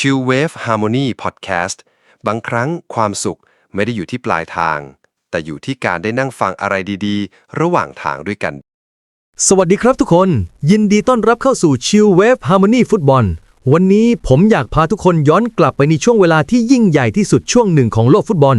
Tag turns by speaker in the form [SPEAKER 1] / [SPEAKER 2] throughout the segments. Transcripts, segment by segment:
[SPEAKER 1] Chill Wave Harmony Podcast บางครั้งความสุขไม่ได้อยู่ที่ปลายทาง แต่อยู่ที่การได้นั่งฟังอะไรดีๆ ระหว่างทางด้วยกัน
[SPEAKER 2] สวัสดีครับทุกคน ยินดีต้อนรับเข้าสู่ Chill Wave Harmony Football วันนี้ผมอยากพาทุกคนย้อนกลับไปในช่วงเวลาที่ยิ่งใหญ่ที่สุดช่วงหนึ่งของโลกฟุตบอล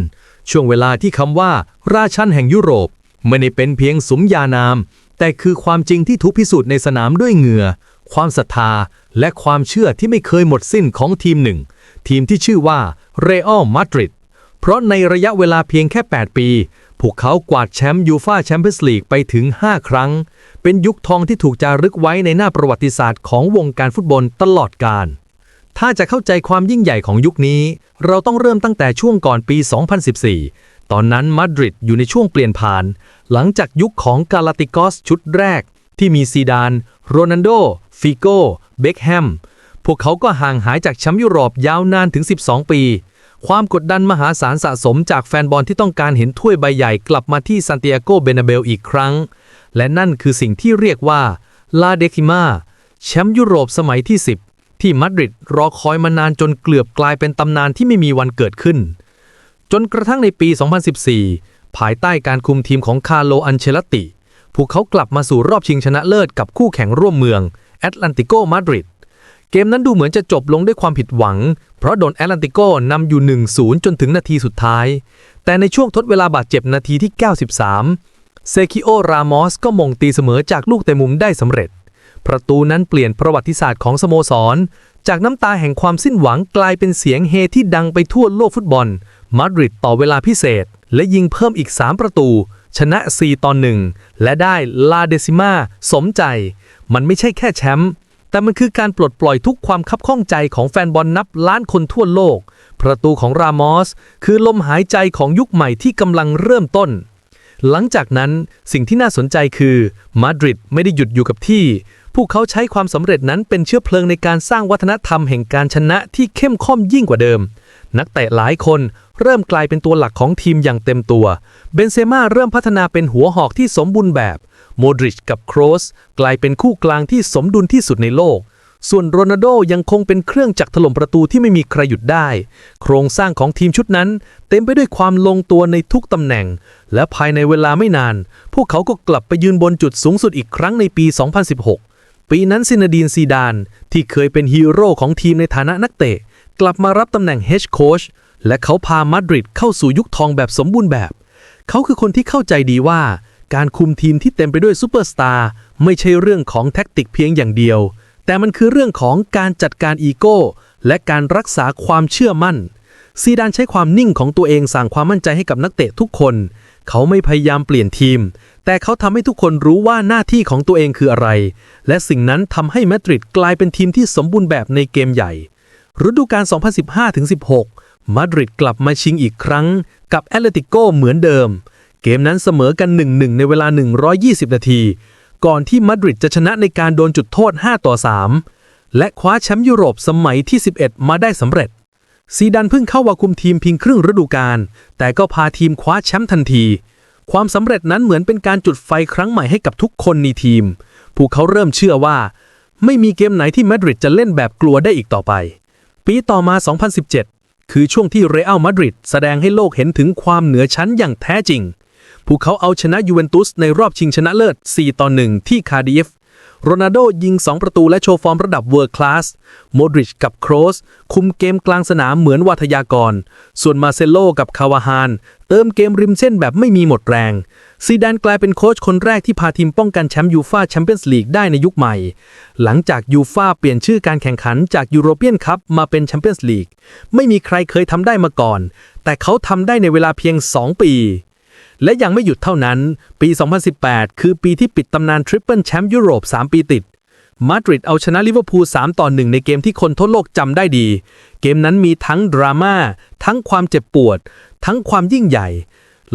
[SPEAKER 2] ช่วงเวลาที่คำว่า ราชันแห่งยุโรป ไม่ได้เป็นเพียงสมญานาม แต่คือความจริงที่ถูกพิสูจน์ในสนามด้วยเหงื่อ ความศรัทธา และความเชื่อที่ไม่เคยหมดสิ้นของทีมหนึ่ง ทีมที่ชื่อว่าเรอัลมาดริดเพราะในระยะเวลาเพียงแค่ 8 ปี พวกเขากวาดแชมป์ยูฟาแชมเปี้ยนส์ลีกไปถึง 5 ครั้ง เป็นยุคทองที่ถูกจารึกไว้ในหน้าประวัติศาสตร์ของวงการฟุตบอลตลอดกาลถ้าจะเข้าใจความยิ่งใหญ่ของยุคนี้ เราต้องเริ่มตั้งแต่ช่วงก่อนปี 2014 ตอนนั้นมาดริดอยู่ในช่วงเปลี่ยนผ่าน หลังจากยุคของกาลาติกอสชุดแรก ที่มีซีดาน โรนัลโด ฟิโก้ เบคแฮม พวกเขาก็ห่างหายจากแชมป์ยุโรปยาวนานถึง 12 ปี ความกดดันมหาศาลสะสมจากแฟนบอลที่ต้องการเห็นถ้วยใบใหญ่กลับมาที่ซานติอาโก เบนาเบลอีกครั้ง และนั่นคือสิ่งที่เรียกว่าลาเดคิมาแชมป์ยุโรปสมัยที่ 10 ที่มาดริดรอคอยมานานจนเกือบกลายเป็นตำนานที่ไม่มีวันเกิดขึ้น จนกระทั่งในปี 2014 ภายใต้การคุมทีมของคาร์โล อันเชลติ พวกเขากลับมาสู่รอบชิงชนะเลิศกับคู่แข่งร่วมเมือง แอตแลนติโกมาดริดเกมนั้นดูเหมือนจะจบลงด้วยความผิดหวัง เพราะโดนแอตแลนติโกนำอยู่ 1-0 จนถึงนาทีสุดท้าย แต่ในช่วงทดเวลาบาดเจ็บนาทีที่ 93 เซคิโอ รามอส ก็มงตีเสมอจากลูกเตะมุมได้สำเร็จ ประตูนั้นเปลี่ยนประวัติศาสตร์ของสโมสร จากน้ำตาแห่งความสิ้นหวังกลายเป็นเสียงเฮที่ดังไปทั่วโลกฟุตบอล มาดริดต่อเวลาพิเศษ และยิงเพิ่มอีก 3 ประตู ชนะ 4 ต่อ 1 และได้ลาเดซิมาสมใจ มันไม่ใช่แค่แชมป์แต่มันคือการปลดปล่อยทุกความคับข้องใจของแฟนบอลนับล้านคนทั่วโลก ประตูของรามอส คือลมหายใจของยุคใหม่ที่กำลังเริ่มต้น หลังจากนั้นสิ่งที่น่าสนใจคือมาดริดไม่ได้หยุดอยู่กับที่ พวกเขาใช้ความสำเร็จนั้นเป็นเชื้อเพลิงในการสร้างวัฒนธรรมแห่งการชนะที่เข้มข้นยิ่งกว่าเดิม นักเตะหลายคนเริ่มกลายเป็นตัวหลักของทีมอย่างเต็มตัว เบนเซม่าเริ่มพัฒนาเป็นหัวหอกที่สมบูรณ์แบบ โมดริชกับโครสกลายเป็นคู่กลางที่สมดุลที่สุดในโลก ส่วนโรนัลโดยังคงเป็นเครื่องจักรถล่มประตูที่ไม่มีใครหยุดได้ โครงสร้างของทีมชุดนั้น เต็มไปด้วยความลงตัวในทุกตำแหน่ง และภายในเวลาไม่นาน พวกเขาก็กลับไปยืนบนจุดสูงสุดอีกครั้งในปี 2016 ปีนั้นซินาดีนซีดาน ที่เคยเป็นฮีโร่ของทีมในฐานะนักเตะ กลับมารับตำแหน่งเฮดโค้ชและเขาพามาดริดเข้าสู่ยุคทองแบบสมบูรณ์แบบ เขาคือคนที่เข้าใจดีว่า การคุมทีมที่เต็มไปด้วยซูเปอร์สตาร์ไม่ใช่เรื่องของแท็กติกเพียงอย่างเดียว แต่มันคือเรื่องของการจัดการอีโก้ และการรักษาความเชื่อมั่น ซีดานใช้ความนิ่งของตัวเองสร้างความมั่นใจให้กับนักเตะทุกคน เขาไม่พยายามเปลี่ยนทีม แต่เขาทำให้ทุกคนรู้ว่าหน้าที่ของตัวเองคืออะไร และสิ่งนั้นทำให้มาดริดกลายเป็นทีมที่สมบูรณ์แบบในเกมใหญ่ ฤดูกาล 2015-16มาดริดกลับมาชิงอีกครั้ง กับแอตเลติโกเหมือนเดิม เกมนั้นเสมอกัน1-1ในเวลา 120 นาที ก่อนที่มาดริดจะชนะในการโดนจุดโทษ 5 ต่อ 3 และคว้าแชมป์ยุโรปสมัยที่ 11 มาได้สำเร็จ ซีดานเพิ่งเข้ามาคุมทีมเพียงครึ่งฤดูกาลแต่ก็พาทีมคว้าแชมป์ทันที ความสำเร็จนั้นเหมือนเป็นการจุดไฟครั้งใหม่ให้กับทุกคนในทีม พวกเขาเริ่มเชื่อว่า ไม่มีเกมไหนที่มาดริดจะเล่นแบบกลัวได้อีกต่อไป ปีต่อมา 2017 คือช่วงที่เรอัลมาดริดแสดงให้โลกเห็นถึงความเหนือชั้นอย่างแท้จริง พวกเขาเอาชนะยูเวนตุสในรอบชิงชนะเลิศ 4 ต่อ 1 ที่คาร์ดิฟโรนัลโดยิง 2 ประตูและโชว์ฟอร์มระดับเวิร์คลาส โมดริชกับโครส คุมเกมกลางสนามเหมือนวัทยากร ส่วนมาเซโลกับคาวาฮาน เติมเกมริมเส้นแบบไม่มีหมดแรง ซีดานกลายเป็นโค้ชคนแรกที่พาทีมป้องกันแชมป์ยูฟาแชมเปี้ยนส์ลีกได้ในยุคใหม่ หลังจากยูฟาเปลี่ยนชื่อการแข่งขันจากยูโรเปียนคัพมาเป็นแชมเปี้ยนส์ลีก ไม่มีใครเคยทำได้มาก่อน แต่เขาทำได้ในเวลาเพียง 2 ปี และยังไม่หยุดเท่านั้น ปี 2018 คือปีที่ปิดตำนานทริปเปิลแชมป์ยุโรป 3 ปีติด มาดริดเอาชนะลิเวอร์พูล 3 ต่อ 1 ในเกมที่คนทั่วโลกจำได้ดี เกมนั้นมีทั้งดราม่า ทั้งความเจ็บปวด ทั้งความยิ่งใหญ่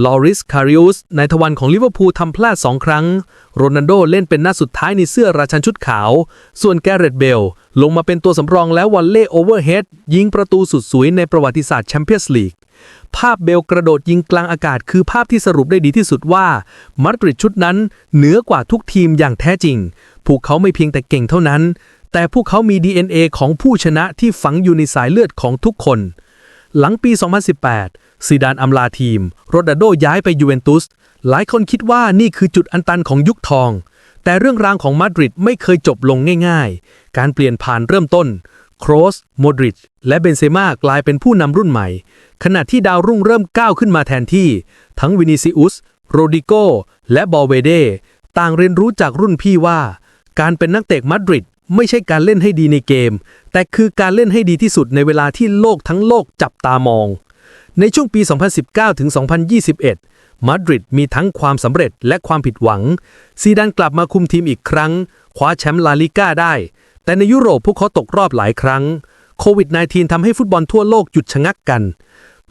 [SPEAKER 2] ลอริส คาริอุส นายทวันของลิเวอร์พูลทำพลาด 2 ครั้ง โรนัลโดเล่นเป็นหน้าสุดท้ายในเสื้อราชันชุดขาว ส่วนแกเรตเบล ลงมาเป็นตัวสำรองแล้ววอลเล่โอเวอร์เฮดยิงประตูสุดสวยในประวัติศาสตร์แชมเปี้ยนส์ลีก ภาพเบลกระโดดยิงกลางอากาศคือภาพที่สรุปได้ดีที่สุดว่ามาดริดชุดนั้นเหนือกว่าทุกทีมอย่างแท้จริง พวกเขาไม่เพียงแต่เก่งเท่านั้น แต่พวกเขามี DNA ของผู้ชนะที่ฝังอยู่ในสายเลือดของทุกคน หลังปี 2018 ซีดานอำลาทีม โรดัลโดย้ายไปยูเวนตุส หลายคนคิดว่านี่คือจุดอันตันของยุคทอง แต่เรื่องราวของมาดริดไม่เคยจบลงง่ายๆ การเปลี่ยนผ่านเริ่มต้นโครสโมดริช และเบนเซม่ากลายเป็นผู้นำรุ่นใหม่ ขณะที่ดาวรุ่งเริ่มก้าวขึ้นมาแทนที่ ทั้งวินิซิอุส โรดิโก และบอลเวเด ต่างเรียนรู้จากรุ่นพี่ว่า การเป็นนักเตะมาดริดไม่ใช่การเล่นให้ดีในเกม แต่คือการเล่นให้ดีที่สุดในเวลาที่โลกทั้งโลกจับตามอง ในช่วงปี 2019 ถึง 2021 มาดริดมีทั้งความสำเร็จและความผิดหวัง ซีดานกลับมาคุมทีมอีกครั้ง คว้าแชมป์ลาลิก้าได้ แต่ในยุโรปพวกเขาตกรอบหลายครั้ง โควิด -19 ทำให้ฟุตบอลทั่วโลกหยุดชะงักกัน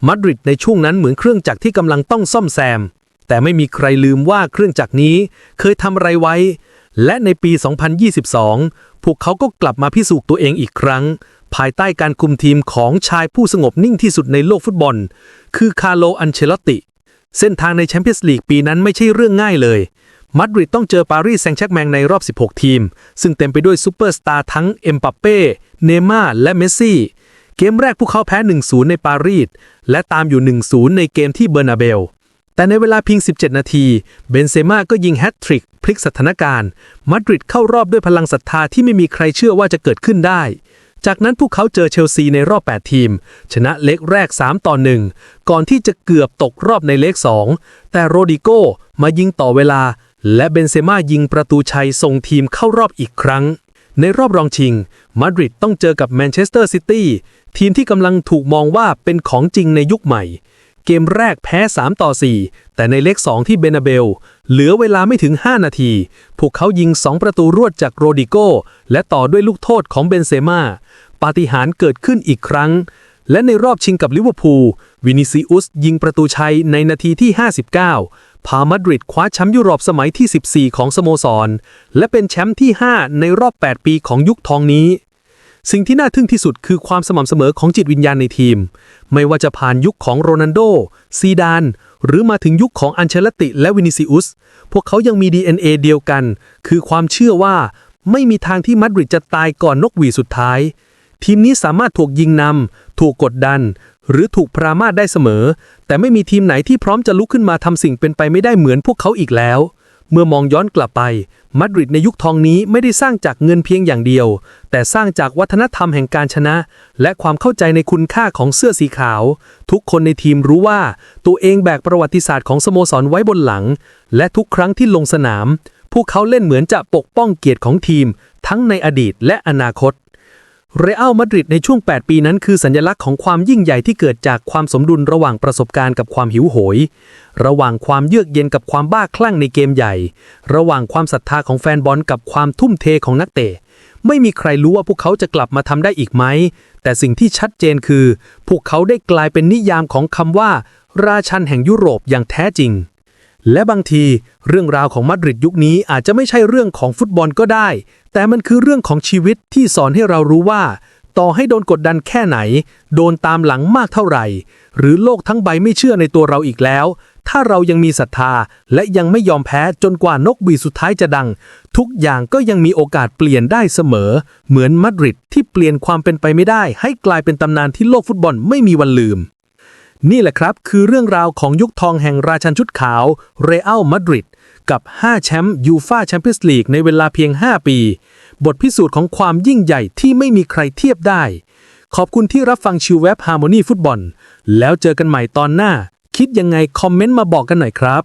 [SPEAKER 2] มาดริดในช่วงนั้นเหมือนเครื่องจักรที่กำลังต้องซ่อมแซม แต่ไม่มีใครลืมว่าเครื่องจักรนี้เคยทำอะไรไว้ และในปี 2022 พวกเขาก็กลับมาพิสูจน์ตัวเองอีกครั้ง ภายใต้การคุมทีมของชายผู้สงบนิ่งที่สุดในโลกฟุตบอล คือคาร์โล อันเชลติ เส้นทางในแชมเปี้ยนส์ลีกปีนั้นไม่ใช่เรื่องง่ายเลยมาดริดต้องเจอปารีสแซงต์แชกแมงในรอบ 16 ทีม ซึ่งเต็มไปด้วยซูเปอร์สตาร์ทั้งเอ็มปัปเป้ เนม่าและเมสซี่ เกมแรกพวกเขาแพ้ 1-0 ในปารีส และตามอยู่ 1-0 ในเกมที่เบอร์นาเบล แต่ในเวลาเพียง 17 นาที เบนเซม่าก็ยิงแฮตทริกพลิกสถานการณ์ มาดริดเข้ารอบด้วยพลังศรัทธาที่ไม่มีใครเชื่อว่าจะเกิดขึ้นได้จากนั้นพวกเขาเจอเชลซีในรอบ 8 ทีม ชนะเล็กแรก 3 ต่อ 1 ก่อนที่จะเกือบตกรอบในเล็ก 2 แต่โรดิโกมายิงต่อเวลา และเบนเซม่ายิงประตูชัยส่งทีมเข้ารอบอีกครั้ง ในรอบรองชิง มาดริดต้องเจอกับแมนเชสเตอร์ซิตี้ทีมที่กำลังถูกมองว่าเป็นของจริงในยุคใหม่ เกมแรกแพ้ 3 ต่อ 4 แต่ในเลข 2 ที่เบนาเบล เหลือเวลาไม่ถึง 5 นาที พวกเขายิง 2 ประตูรวดจากโรดิโก และต่อด้วยลูกโทษของเบนเซม่าปาฏิหาริย์เกิดขึ้นอีกครั้ง และในรอบชิงกับลิเวอร์พูลวินิซิอุสยิงประตูชัยในนาทีที่ 59 พามาดริดคว้าแชมป์ยุโรปสมัยที่ 14 ของสโมสร และเป็นแชมป์ที่ 5 ในรอบ 8 ปีของยุคทองนี้ สิ่งที่น่าทึ่งที่สุดคือความสม่ำเสมอของจิตวิญญาณในทีม ไม่ว่าจะผ่านยุคของโรนัลโด ซีดาน หรือมาถึงยุคของอันเชลติ และวินิซิอุส พวกเขายังมี DNA เดียวกัน คือความเชื่อว่าไม่มีทางที่มาดริดจะตายก่อนนกหวีดสุดท้าย ทีมนี้สามารถถูกยิงนำถูกกดดัน หรือถูกปรามาสได้เสมอ แต่ไม่มีทีมไหนที่พร้อมจะลุกขึ้นมาทำสิ่งเป็นไปไม่ได้เหมือนพวกเขาอีกแล้ว เมื่อมองย้อนกลับไป มาดริดในยุคทองนี้ไม่ได้สร้างจากเงินเพียงอย่างเดียว แต่สร้างจากวัฒนธรรมแห่งการชนะ และความเข้าใจในคุณค่าของเสื้อสีขาว ทุกคนในทีมรู้ว่า ตัวเองแบกประวัติศาสตร์ของสโมสรไว้บนหลัง และทุกครั้งที่ลงสนาม พวกเขาเล่นเหมือนจะปกป้องเกียรติของทีม ทั้งในอดีตและอนาคต เรอัลมาดริดในช่วง 8 ปีนั้นคือสัญลักษณ์ของความยิ่งใหญ่ที่เกิดจากความสมดุลระหว่างประสบการณ์กับความหิวโหย ระหว่างความเยือกเย็นกับความบ้าคลั่งในเกมใหญ่ ระหว่างความศรัทธาของแฟนบอลกับความทุ่มเทของนักเตะ ไม่มีใครรู้ว่าพวกเขาจะกลับมาทำได้อีกไหม แต่สิ่งที่ชัดเจนคือ พวกเขาได้กลายเป็นนิยามของคำว่า ราชันแห่งยุโรปอย่างแท้จริง และบางที เรื่องราวของมาดริดยุคนี้อาจจะไม่ใช่เรื่องของฟุตบอลก็ได้ แต่มันคือเรื่องของชีวิตที่สอนให้เรารู้ว่า ต่อให้โดนกดดันแค่ไหน โดนตามหลังมากเท่าไหร่ หรือโลกทั้งใบไม่เชื่อในตัวเราอีกแล้ว ถ้าเรายังมีศรัทธาและยังไม่ยอมแพ้จนกว่านกหวีสุดท้ายจะดัง ทุกอย่างก็ยังมีโอกาสเปลี่ยนได้เสมอ เหมือนมาดริดที่เปลี่ยนความเป็นไปไม่ได้ ให้กลายเป็นตำนานที่โลกฟุตบอลไม่มีวันลืมนี่แหละครับ คือเรื่องราวของยุคทองแห่งราชันชุดขาว เรอัลมาดริด กับ 5 แชมป์ยูฟาแชมเปี้ยนส์ลีกในเวลาเพียง 5 ปี บทพิสูจน์ของความยิ่งใหญ่ที่ไม่มีใครเทียบได้ ขอบคุณที่รับฟังชิวเว็บฮาร์โมนีฟุตบอล แล้วเจอกันใหม่ตอนหน้า คิดยังไงคอมเมนต์มาบอกกันหน่อยครับ